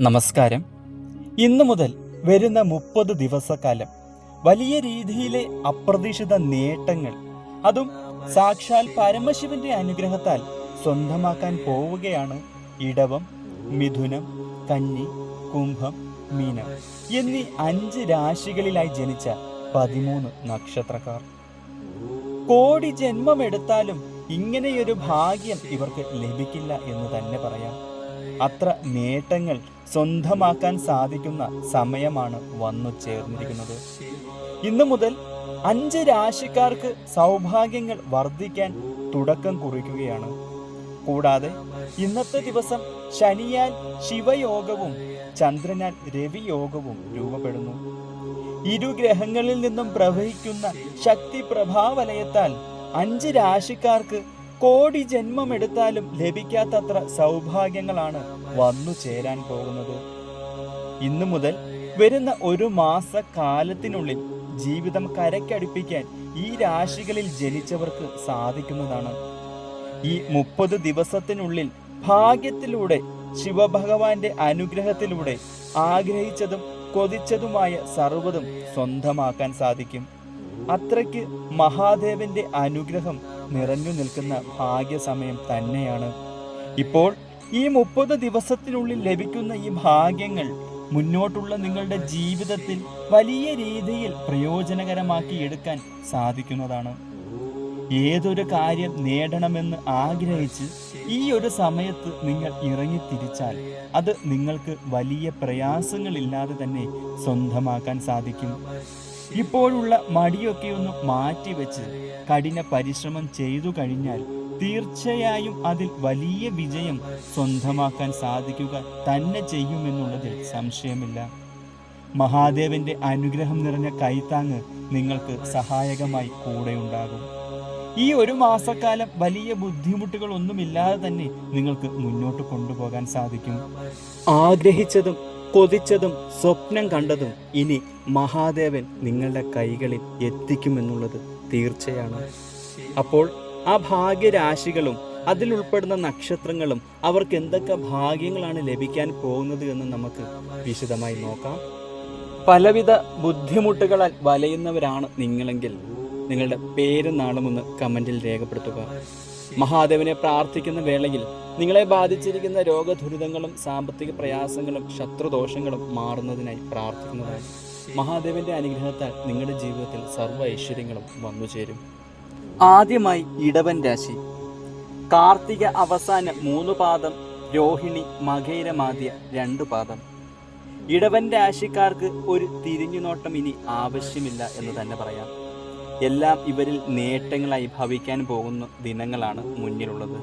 നമസ്കാരം. ഇന്നു മുതൽ വരുന്ന മുപ്പത് ദിവസക്കാലം വലിയ രീതിയിലെ അപ്രതീക്ഷിത നേട്ടങ്ങൾ അതും സാക്ഷാൽ പരമശിവന്റെ അനുഗ്രഹത്താൽ സ്വന്തമാക്കാൻ പോവുകയാണ് ഇടവം മിഥുനം കന്നി കുംഭം മീനം എന്നീ അഞ്ച് രാശികളിലായി ജനിച്ച പതിമൂന്ന് നക്ഷത്രക്കാർ. കോടി ജന്മമെടുത്താലും ഇങ്ങനെയൊരു ഭാഗ്യം ഇവർക്ക് ലഭിക്കില്ല എന്ന് തന്നെ പറയാം. അത്ര നേട്ടങ്ങൾ സ്വന്തമാക്കാൻ സാധിക്കുന്ന സമയമാണ് വന്നു ചേർന്നിരിക്കുന്നത്. ഇന്നു മുതൽ അഞ്ച് രാശിക്കാർക്ക് സൗഭാഗ്യങ്ങൾ വർദ്ധിക്കാൻ തുടക്കം കുറിക്കുകയാണ്. കൂടാതെ ഇന്നത്തെ ദിവസം ശനിയാൽ ശിവയോഗവും ചന്ദ്രനാൽ രവിയോഗവും രൂപപ്പെടുന്നു. ഇരു ഗ്രഹങ്ങളിൽ നിന്നും പ്രവഹിക്കുന്ന ശക്തി പ്രഭാവലയത്താൽ അഞ്ച് രാശിക്കാർക്ക് കോടി ജന്മമെടുത്താലും ലഭിക്കാത്തത്ര സൗഭാഗ്യങ്ങളാണ് വന്നു ചേരാൻ പോകുന്നത്. ഇന്നു മുതൽ വരുന്ന ഒരു മാസ കാലത്തിനുള്ളിൽ ജീവിതം കരക്കടുപ്പിക്കാൻ ഈ രാശികളിൽ ജനിച്ചവർക്ക് സാധിക്കുന്നതാണ്. ഈ മുപ്പത് ദിവസത്തിനുള്ളിൽ ഭാഗ്യത്തിലൂടെ ശിവഭഗവാന്റെ അനുഗ്രഹത്തിലൂടെ ആഗ്രഹിച്ചതും കൊതിച്ചതുമായ സർവതും സ്വന്തമാക്കാൻ സാധിക്കും. അത്രയ്ക്ക് മഹാദേവന്റെ അനുഗ്രഹം നിറഞ്ഞു നിൽക്കുന്ന ഭാഗ്യസമയം തന്നെയാണ്. ഇപ്പോൾ ഈ മുപ്പത് ദിവസത്തിനുള്ളിൽ ലഭിക്കുന്ന ഈ ഭാഗ്യങ്ങൾ മുന്നോട്ടുള്ള നിങ്ങളുടെ ജീവിതത്തിൽ വലിയ രീതിയിൽ പ്രയോജനകരമാക്കി എടുക്കാൻ സാധിക്കുന്നതാണ്. ഏതൊരു കാര്യം നേടണമെന്ന് ആഗ്രഹിച്ച് ഈ ഒരു സമയത്ത് നിങ്ങൾ ഇറങ്ങി തിരിച്ചാൽ അത് നിങ്ങൾക്ക് വലിയ പ്രയാസങ്ങളില്ലാതെ തന്നെ സ്വന്തമാക്കാൻ സാധിക്കും. ഇപ്പോഴുള്ള മടിയൊക്കെ ഒന്ന് മാറ്റിവെച്ച് കഠിന പരിശ്രമം ചെയ്തു കഴിഞ്ഞാൽ തീർച്ചയായും അതിൽ വലിയ വിജയം സ്വന്തമാക്കാൻ സാധിക്കുക തന്നെ ചെയ്യുമെന്നുള്ളതിൽ സംശയമില്ല. മഹാദേവന്റെ അനുഗ്രഹം നിറഞ്ഞ കൈത്താങ്ങ് നിങ്ങൾക്ക് സഹായകമായി കൂടെയുണ്ടാകും. ഈ ഒരു മാസക്കാലം വലിയ ബുദ്ധിമുട്ടുകൾ ഒന്നുമില്ലാതെ തന്നെ നിങ്ങൾക്ക് മുന്നോട്ട് കൊണ്ടുപോകാൻ സാധിക്കും. ആഗ്രഹിച്ചതും കൊതിച്ചതും സ്വപ്നം കണ്ടതും ഇനി മഹാദേവൻ നിങ്ങളുടെ കൈകളിൽ എത്തിക്കുമെന്നുള്ളത് തീർച്ചയാണ്. അപ്പോൾ ആ ഭാഗ്യരാശികളും അതിലുൾപ്പെടുന്ന നക്ഷത്രങ്ങളും അവർക്ക് എന്തൊക്കെ ഭാഗ്യങ്ങളാണ് ലഭിക്കാൻ പോകുന്നത് എന്ന് നമുക്ക് വിശദമായി നോക്കാം. പലവിധ ബുദ്ധിമുട്ടുകളാൽ വലയുന്നവരാണ് നിങ്ങളെങ്കിൽ നിങ്ങളുടെ പേര് നാളും ഒന്ന് കമന്റിൽ രേഖപ്പെടുത്തുക. മഹാദേവനെ പ്രാർത്ഥിക്കുന്ന വേളയിൽ നിങ്ങളെ ബാധിച്ചിരിക്കുന്ന രോഗദുരിതങ്ങളും സാമ്പത്തിക പ്രയാസങ്ങളും ശത്രുദോഷങ്ങളും മാറുന്നതിനായി പ്രാർത്ഥിക്കുന്നതാണ് മഹാദേവന്റെ അനുഗ്രഹത്താൽ നിങ്ങളുടെ ജീവിതത്തിൽ സർവ ഐശ്വര്യങ്ങളും വന്നു ചേരും. ആദ്യമായി ഇടവൻ രാശി. കാർത്തിക അവസാന മൂന്ന് പാദം രോഹിണി മകേരമാദ്യ രണ്ട് പാദം. ഇടവൻ രാശിക്കാർക്ക് ഒരു തിരിഞ്ഞുനോട്ടം ഇനി ആവശ്യമില്ല എന്ന് തന്നെ പറയാം. എല്ലാം ഇവരിൽ നേട്ടങ്ങളായി ഭവിക്കാൻ പോകുന്ന ദിനങ്ങളാണ് മുന്നിലുള്ളത്.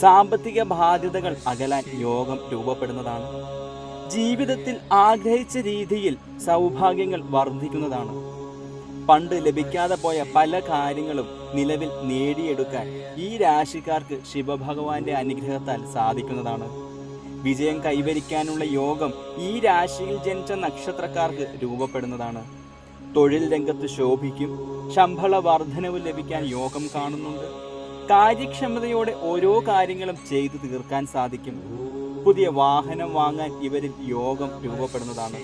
സാമ്പത്തിക ബാധ്യതകൾ അകലാൻ യോഗം രൂപപ്പെടുന്നതാണ്. ജീവിതത്തിൽ ആഗ്രഹിച്ച രീതിയിൽ സൗഭാഗ്യങ്ങൾ വർദ്ധിക്കുന്നതാണ്. പണ്ട് ലഭിക്കാതെ പോയ പല കാര്യങ്ങളും നിലവിൽ നേടിയെടുക്കാൻ ഈ രാശിക്കാർക്ക് ശിവഭഗവാന്റെ അനുഗ്രഹത്താൽ സാധിക്കുന്നതാണ്. വിജയം കൈവരിക്കാനുള്ള യോഗം ഈ രാശിയിൽ ജനിച്ച നക്ഷത്രക്കാർക്ക് രൂപപ്പെടുന്നതാണ്. തൊഴിൽ രംഗത്ത് ശോഭിക്കും ശമ്പള വർധനവ് ലഭിക്കാൻ യോഗം കാണുന്നുണ്ട്. കാര്യക്ഷമതയോടെ ഓരോ കാര്യങ്ങളും ചെയ്തു തീർക്കാൻ സാധിക്കും. പുതിയ വാഹനം വാങ്ങാൻ ഇവരിൽ യോഗം രൂപപ്പെടുന്നതാണ്.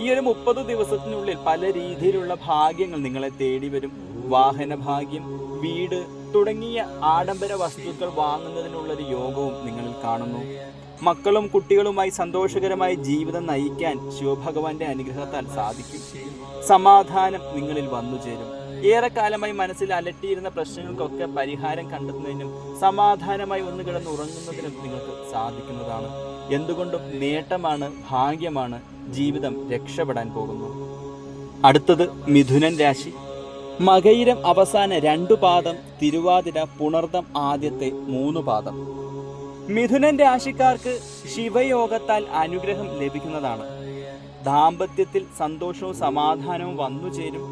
ഈ ഒരു മുപ്പത് ദിവസത്തിനുള്ളിൽ പല രീതിയിലുള്ള ഭാഗ്യങ്ങൾ നിങ്ങളെ തേടി വരും. വാഹന ഭാഗ്യം വീട് തുടങ്ങിയ ആഡംബര വസ്തുക്കൾ വാങ്ങുന്നതിനുള്ള ഒരു യോഗവും നിങ്ങളിൽ കാണുന്നു. മക്കളും കുട്ടികളുമായി സന്തോഷകരമായ ജീവിതം നയിക്കാൻ ശിവഭഗവാന്റെ അനുഗ്രഹത്താൽ സാധിക്കും. സമാധാനം നിങ്ങളിൽ വന്നു ചേരും. ഏറെക്കാലമായി മനസ്സിൽ അലട്ടിയിരുന്ന പ്രശ്നങ്ങൾക്കൊക്കെ പരിഹാരം കണ്ടെത്തുന്നതിനും സമാധാനമായി ഒന്ന് കിടന്ന് ഉറങ്ങുന്നതിനും നിങ്ങൾക്ക് സാധിക്കുന്നതാണ്. എന്തുകൊണ്ടും നേട്ടമാണ് ഭാഗ്യമാണ് ജീവിതം രക്ഷപ്പെടാൻ പോകുന്നു അടുത്തത് മിഥുനൻ രാശി. മകയിരം അവസാന രണ്ടു പാദം തിരുവാതിര പുണർദം ആദ്യത്തെ മൂന്ന് പാദം. മിഥുനൻ രാശിക്കാർക്ക് ശിവയോഗത്താൽ അനുഗ്രഹം ലഭിക്കുന്നതാണ്. ദാമ്പത്യത്തിൽ സന്തോഷവും സമാധാനവും വന്നു ചേരും.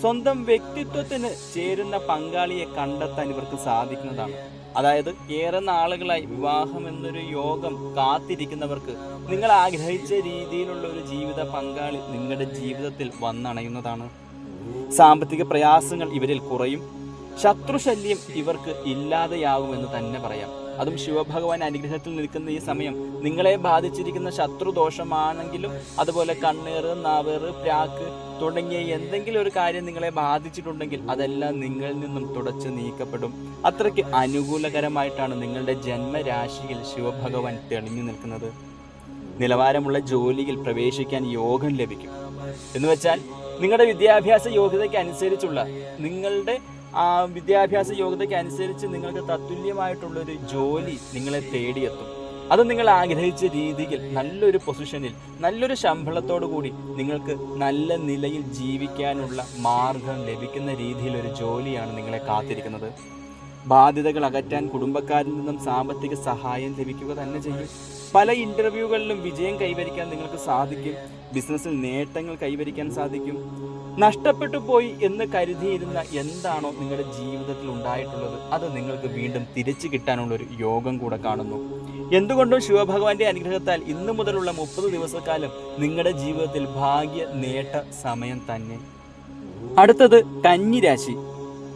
സ്വന്തം വ്യക്തിത്വത്തിന് ചേരുന്ന പങ്കാളിയെ കണ്ടെത്താൻ ഇവർക്ക് സാധിക്കുന്നതാണ്. അതായത് ഏറെ നാളുകളായി വിവാഹം എന്നൊരു യോഗം കാത്തിരിക്കുന്നവർക്ക് നിങ്ങൾ ആഗ്രഹിച്ച രീതിയിലുള്ള ഒരു ജീവിത പങ്കാളി നിങ്ങളുടെ ജീവിതത്തിൽ വന്നണയുന്നതാണ്. സാമ്പത്തിക പ്രയാസങ്ങൾ ഇവരിൽ കുറയും. ശത്രുശല്യം ഇവർക്ക് ഇല്ലാതെയാകുമെന്ന് തന്നെ പറയാം. അതും ശിവഭഗവാൻ അനുഗ്രഹത്തിൽ നിൽക്കുന്ന ഈ സമയം. നിങ്ങളെ ബാധിച്ചിരിക്കുന്ന ശത്രുദോഷമാണെങ്കിലും അതുപോലെ കണ്ണീർ നാവേറ് പ്രാക്ക് തുടങ്ങിയ എന്തെങ്കിലും ഒരു കാര്യം നിങ്ങളെ ബാധിച്ചിട്ടുണ്ടെങ്കിൽ അതെല്ലാം നിങ്ങളിൽ നിന്നും തുടച്ച് നീക്കപ്പെടും. അത്രയ്ക്ക് അനുകൂലകരമായിട്ടാണ് നിങ്ങളുടെ ജന്മരാശിയിൽ ശിവഭഗവാൻ തെളിഞ്ഞു നിൽക്കുന്നത്. നിലവാരമുള്ള ജോലിയിൽ പ്രവേശിക്കാൻ യോഗം ലഭിക്കും. എന്ന് വെച്ചാൽ നിങ്ങളുടെ വിദ്യാഭ്യാസ യോഗ്യതയ്ക്ക് അനുസരിച്ചുള്ള നിങ്ങളുടെ വിദ്യാഭ്യാസ യോഗ്യതയ്ക്ക് അനുസരിച്ച് നിങ്ങൾക്ക് തത്തുല്യമായിട്ടുള്ളൊരു ജോലി നിങ്ങളെ തേടിയെത്തും. അത് നിങ്ങൾ ആഗ്രഹിച്ച രീതിയിൽ നല്ലൊരു പൊസിഷനിൽ നല്ലൊരു ശമ്പളത്തോടു കൂടി നിങ്ങൾക്ക് നല്ല നിലയിൽ ജീവിക്കാനുള്ള മാർഗം ലഭിക്കുന്ന രീതിയിലൊരു ജോലിയാണ് നിങ്ങളെ കാത്തിരിക്കുന്നത്. ബാധ്യതകൾ അകറ്റാൻ കുടുംബക്കാരിൽ നിന്നും സാമ്പത്തിക സഹായം ലഭിക്കുക തന്നെ ചെയ്യും. പല ഇന്റർവ്യൂകളിലും വിജയം കൈവരിക്കാൻ നിങ്ങൾക്ക് സാധിക്കും. ബിസിനസ്സിൽ നേട്ടങ്ങൾ കൈവരിക്കാൻ സാധിക്കും. നഷ്ടപ്പെട്ടു പോയി എന്ന് കരുതിയിരുന്ന എന്താണോ നിങ്ങളുടെ ജീവിതത്തിൽ ഉണ്ടായിട്ടുള്ളത്? അത് നിങ്ങൾക്ക് വീണ്ടും തിരിച്ചു കിട്ടാനുള്ള ഒരു യോഗം കൂടെ കാണുന്നു. എന്തുകൊണ്ടും ശിവഭഗവാന്റെ അനുഗ്രഹത്താൽ ഇന്നു മുതലുള്ള മുപ്പത് ദിവസക്കാലം നിങ്ങളുടെ ജീവിതത്തിൽ ഭാഗ്യ നേട്ട സമയം തന്നെ. അടുത്തത് കന്നിരാശി.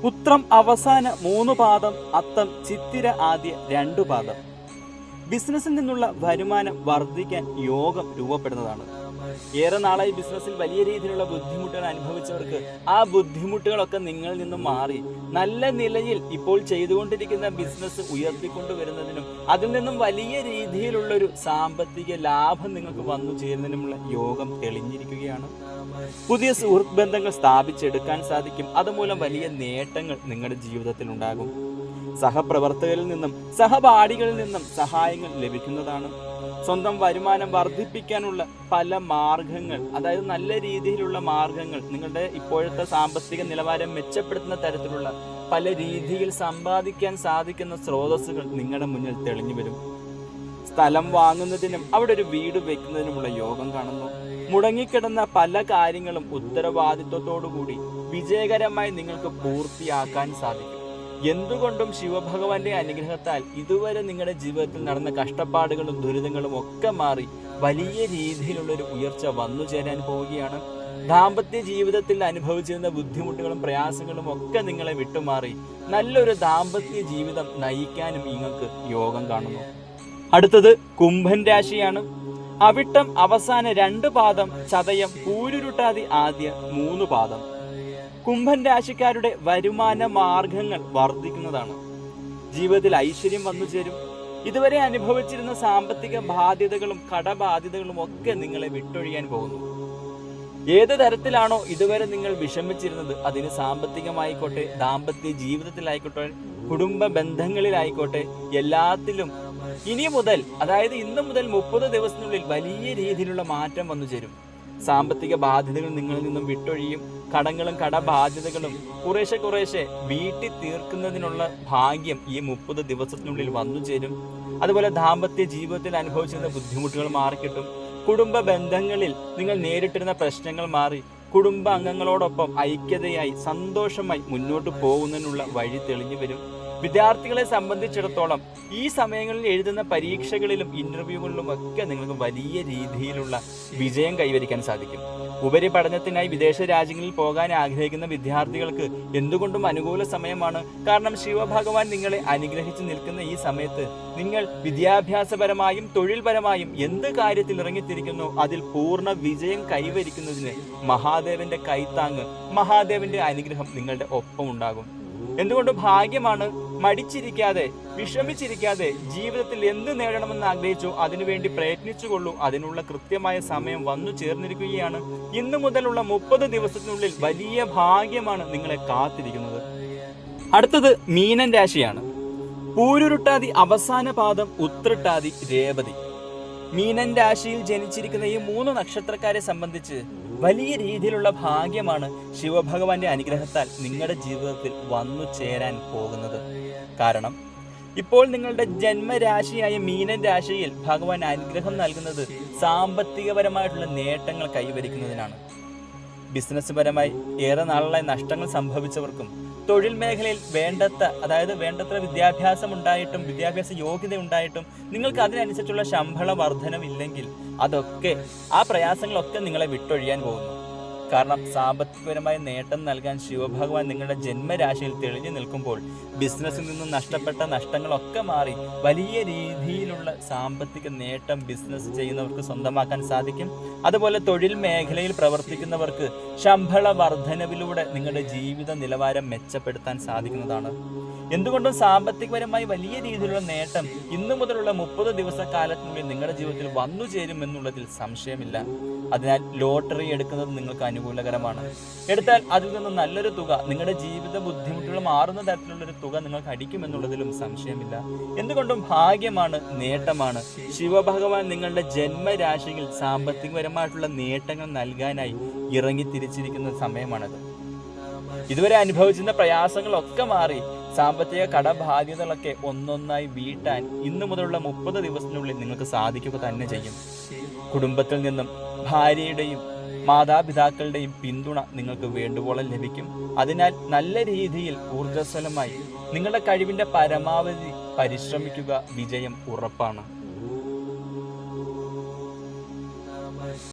ഉത്രം അവസാന മൂന്ന് പാദം അത്തം ചിത്തിര ആദ്യ രണ്ടു പാദം. ബിസിനസ്സിൽ നിന്നുള്ള വരുമാനം വർദ്ധിക്കാൻ യോഗം രൂപപ്പെടുന്നതാണ്. ഏറെ നാളായി ബിസിനസ്സിൽ വലിയ രീതിയിലുള്ള ബുദ്ധിമുട്ടുകൾ അനുഭവിച്ചവർക്ക് ആ ബുദ്ധിമുട്ടുകളൊക്കെ നിങ്ങളിൽ നിന്നും മാറി. നല്ല നിലയിൽ ഇപ്പോൾ ചെയ്തുകൊണ്ടിരിക്കുന്ന ബിസിനസ് ഉയർത്തിക്കൊണ്ടുവരുന്നതിനും അതിൽ നിന്നും വലിയ രീതിയിലുള്ളൊരു സാമ്പത്തിക ലാഭം നിങ്ങൾക്ക് വന്നു ചേരുന്നതിനുമുള്ള യോഗം തെളിഞ്ഞിരിക്കുകയാണ്. പുതിയ സുഹൃത്ത് ബന്ധങ്ങൾ സ്ഥാപിച്ചെടുക്കാൻ സാധിക്കും. അതുമൂലം വലിയ നേട്ടങ്ങൾ നിങ്ങളുടെ ജീവിതത്തിൽ ഉണ്ടാകും. സഹപ്രവർത്തകരിൽ നിന്നും സഹപാഠികളിൽ നിന്നും സഹായങ്ങൾ ലഭിക്കുന്നതാണ്. സ്വന്തം വരുമാനം വർദ്ധിപ്പിക്കാനുള്ള പല മാർഗങ്ങൾ അതായത് നല്ല രീതിയിലുള്ള മാർഗങ്ങൾ നിങ്ങളുടെ ഇപ്പോഴത്തെ സാമ്പത്തിക നിലവാരം മെച്ചപ്പെടുത്തുന്ന തരത്തിലുള്ള പല രീതിയിൽ സമ്പാദിക്കാൻ സാധിക്കുന്ന സ്രോതസ്സുകൾ നിങ്ങളുടെ മുന്നിൽ തെളിഞ്ഞു വരും. സ്ഥലം വാങ്ങുന്നതിനും അവിടെ ഒരു വീട് വെക്കുന്നതിനുമുള്ള യോഗം കാണുന്നു. മുടങ്ങിക്കിടന്ന പല കാര്യങ്ങളും ഉത്തരവാദിത്വത്തോടുകൂടി വിജയകരമായി നിങ്ങൾക്ക് പൂർത്തിയാക്കാൻ സാധിക്കും. എന്തുകൊണ്ടും ശിവഭഗവാന്റെ അനുഗ്രഹത്താൽ ഇതുവരെ നിങ്ങളുടെ ജീവിതത്തിൽ നടന്ന കഷ്ടപ്പാടുകളും ദുരിതങ്ങളും ഒക്കെ മാറി വലിയ രീതിയിലുള്ള ഒരു ഉയർച്ച വന്നു ചേരാൻ പോവുകയാണ്. ദാമ്പത്യ ജീവിതത്തിൽ അനുഭവിച്ചിരുന്ന ബുദ്ധിമുട്ടുകളും പ്രയാസങ്ങളും ഒക്കെ നിങ്ങളെ വിട്ടുമാറി നല്ലൊരു ദാമ്പത്യ ജീവിതം നയിക്കാനും നിങ്ങൾക്ക് യോഗം കാണുന്നു. അടുത്തത് കുംഭൻ രാശിയാണ്. അവിട്ടം അവസാന രണ്ട് പാദം ചതയം പൂരുരുട്ടാതി ആദ്യ മൂന്ന് പാദം. കുംഭൻ രാശിക്കാരുടെ വരുമാന മാർഗങ്ങൾ വർദ്ധിക്കുന്നതാണ്. ജീവിതത്തിൽ ഐശ്വര്യം വന്നു ചേരും. ഇതുവരെ അനുഭവിച്ചിരുന്ന സാമ്പത്തിക ബാധ്യതകളും കടബാധ്യതകളും ഒക്കെ നിങ്ങളെ വിട്ടൊഴിയാൻ പോകുന്നു. ഏത് തരത്തിലാണോ ഇതുവരെ നിങ്ങൾ വിഷമിച്ചിരുന്നത് അതിന് സാമ്പത്തികമായിക്കോട്ടെ ദാമ്പത്യ ജീവിതത്തിലായിക്കോട്ടെ കുടുംബ ബന്ധങ്ങളിലായിക്കോട്ടെ എല്ലാത്തിലും ഇനി മുതൽ അതായത് ഇന്ന് മുതൽ മുപ്പത് ദിവസത്തിനുള്ളിൽ വലിയ രീതിയിലുള്ള മാറ്റം വന്നു ചേരും. സാമ്പത്തിക ബാധ്യതകൾ നിങ്ങളിൽ നിന്നും വിട്ടൊഴിയും കടങ്ങളും കടബാധ്യതകളും കുറേശ്ശെ കുറേശ്ശെ വീട്ടി തീർക്കുന്നതിനുള്ള ഭാഗ്യം ഈ മുപ്പത് ദിവസത്തിനുള്ളിൽ വന്നു ചേരും. അതുപോലെ ദാമ്പത്യ ജീവിതത്തിൽ അനുഭവിച്ചിരുന്ന ബുദ്ധിമുട്ടുകൾ മാറിക്കിട്ടും. കുടുംബ ബന്ധങ്ങളിൽ നിങ്ങൾ നേരിട്ടിരുന്ന പ്രശ്നങ്ങൾ മാറി കുടുംബ അംഗങ്ങളോടൊപ്പം ഐക്യതയായി സന്തോഷമായി മുന്നോട്ട് പോകുന്നതിനുള്ള വഴി തെളിഞ്ഞു വരും. വിദ്യാർത്ഥികളെ സംബന്ധിച്ചിടത്തോളം ഈ സമയങ്ങളിൽ എഴുതുന്ന പരീക്ഷകളിലും ഇന്റർവ്യൂകളിലും ഒക്കെ നിങ്ങൾക്ക് വലിയ രീതിയിലുള്ള വിജയം കൈവരിക്കാൻ സാധിക്കും. ഉപരിപഠനത്തിനായി വിദേശ രാജ്യങ്ങളിൽ പോകാൻ ആഗ്രഹിക്കുന്ന വിദ്യാർത്ഥികൾക്ക് എന്തുകൊണ്ടും അനുകൂല സമയമാണ്. കാരണം ശിവഭഗവാൻ നിങ്ങളെ അനുഗ്രഹിച്ചു നിൽക്കുന്ന ഈ സമയത്ത് നിങ്ങൾ വിദ്യാഭ്യാസപരമായും തൊഴിൽപരമായും എന്ത് കാര്യത്തിൽ ഇറങ്ങിത്തിരിക്കുന്നു അതിൽ പൂർണ വിജയം കൈവരിക്കുന്നതിന് മഹാദേവന്റെ കൈത്താങ്ങ് മഹാദേവന്റെ അനുഗ്രഹം നിങ്ങളുടെ ഒപ്പം ഉണ്ടാകും എന്തുകൊണ്ട് ഭാഗ്യമാണ് മടിച്ചിരിക്കാതെ വിഷമിച്ചിരിക്കാതെ ജീവിതത്തിൽ എന്ത് നേടണമെന്ന് ആഗ്രഹിച്ചു അതിനുവേണ്ടി പ്രയത്നിച്ചുകൊള്ളൂ. അതിനുള്ള കൃത്യമായ സമയം വന്നു ചേർന്നിരിക്കുകയാണ്. ഇന്ന് മുതലുള്ള മുപ്പത് ദിവസത്തിനുള്ളിൽ വലിയ ഭാഗ്യമാണ് നിങ്ങളെ കാത്തിരിക്കുന്നത്. അടുത്തത് മീനൻ രാശിയാണ്. പൂരുരുട്ടാതി അവസാന പാദം ഉത്രട്ടാതി രേവതി. മീനൻ രാശിയിൽ ജനിച്ചിരിക്കുന്ന ഈ മൂന്ന് നക്ഷത്രക്കാരെ സംബന്ധിച്ച് വലിയ രീതിയിലുള്ള ഭാഗ്യമാണ് ശിവഭഗവാന്റെ അനുഗ്രഹത്താൽ നിങ്ങളുടെ ജീവിതത്തിൽ വന്നു ചേരാൻ പോകുന്നത്. കാരണം ഇപ്പോൾ നിങ്ങളുടെ ജന്മരാശിയായ മീനൻ രാശിയിൽ ഭഗവാൻ അനുഗ്രഹം നൽകുന്നത് സാമ്പത്തികപരമായിട്ടുള്ള നേട്ടങ്ങൾ കൈവരിക്കുന്നതിനാണ്. ബിസിനസ് പരമായി ഏറെ നാളായി നഷ്ടങ്ങൾ സംഭവിച്ചവർക്കും തൊഴിൽ മേഖലയിൽ വേണ്ടത്ര അതായത് വേണ്ടത്ര വിദ്യാഭ്യാസം ഉണ്ടായിട്ടും വിദ്യാഭ്യാസ യോഗ്യത ഉണ്ടായിട്ടും നിങ്ങൾക്ക് അതിനനുസരിച്ചുള്ള ശമ്പള വർധനമില്ലെങ്കിൽ അതൊക്കെ ആ പ്രയാസങ്ങളൊക്കെ നിങ്ങളെ വിട്ടൊഴിയാൻ പോകുന്നു. കാരണം സാമ്പത്തികപരമായ നേട്ടം നൽകാൻ ശിവഭഗവാൻ നിങ്ങളുടെ ജന്മരാശിയിൽ തെളിഞ്ഞു നിൽക്കുമ്പോൾ ബിസിനസ്സിൽ നിന്ന് നഷ്ടപ്പെട്ട നഷ്ടങ്ങളൊക്കെ മാറി വലിയ രീതിയിലുള്ള സാമ്പത്തിക നേട്ടം ബിസിനസ് ചെയ്യുന്നവർക്ക് സ്വന്തമാക്കാൻ സാധിക്കും. അതുപോലെ തൊഴിൽ മേഖലയിൽ പ്രവർത്തിക്കുന്നവർക്ക് ശമ്പള വർധനവിലൂടെ നിങ്ങളുടെ ജീവിത നിലവാരം മെച്ചപ്പെടുത്താൻ സാധിക്കുന്നതാണ്. എന്തുകൊണ്ടും സാമ്പത്തികപരമായി വലിയ രീതിയിലുള്ള നേട്ടം ഇന്നു മുതലുള്ള മുപ്പത് ദിവസക്കാലത്തിനുള്ളിൽ നിങ്ങളുടെ ജീവിതത്തിൽ വന്നു ചേരും എന്നുള്ളതിൽ സംശയമില്ല. അതിനാൽ ലോട്ടറി എടുക്കുന്നത് നിങ്ങൾക്ക് അനുകൂലകരമാണ്. എടുത്താൽ അതിൽ നിന്ന് നല്ലൊരു തുക നിങ്ങളുടെ ജീവിത ബുദ്ധിമുട്ടുകൾ മാറുന്ന തരത്തിലുള്ള ഒരു തുക നിങ്ങൾക്ക് അടിക്കുമെന്നുള്ളതിലും സംശയമില്ല. എന്തുകൊണ്ടും ഭാഗ്യമാണ് നേട്ടമാണ്. ശിവഭഗവാൻ നിങ്ങളുടെ ജന്മരാശിയിൽ സാമ്പത്തികപരമായിട്ടുള്ള നേട്ടങ്ങൾ നൽകാനായി ഇറങ്ങി തിരിച്ചിരിക്കുന്ന സമയമാണത്. ഇതുവരെ അനുഭവിച്ചിരുന്ന പ്രയാസങ്ങളൊക്കെ മാറി സാമ്പത്തിക കടബാധ്യതകളൊക്കെ ഒന്നൊന്നായി വീട്ടാൻ ഇന്നു മുതലുള്ള മുപ്പത് ദിവസത്തിനുള്ളിൽ നിങ്ങൾക്ക് സാധിക്കുക തന്നെ ചെയ്യും. കുടുംബത്തിൽ നിന്നും ഭാര്യയുടെയും മാതാപിതാക്കളുടെയും പിന്തുണ നിങ്ങൾക്ക് വേണ്ടുവോളം ലഭിക്കും. അതിനാൽ നല്ല രീതിയിൽ ഊർജസ്വലമായി നിങ്ങളുടെ കഴിവിന്റെ പരമാവധി പരിശ്രമിക്കുക വിജയം ഉറപ്പാണ്.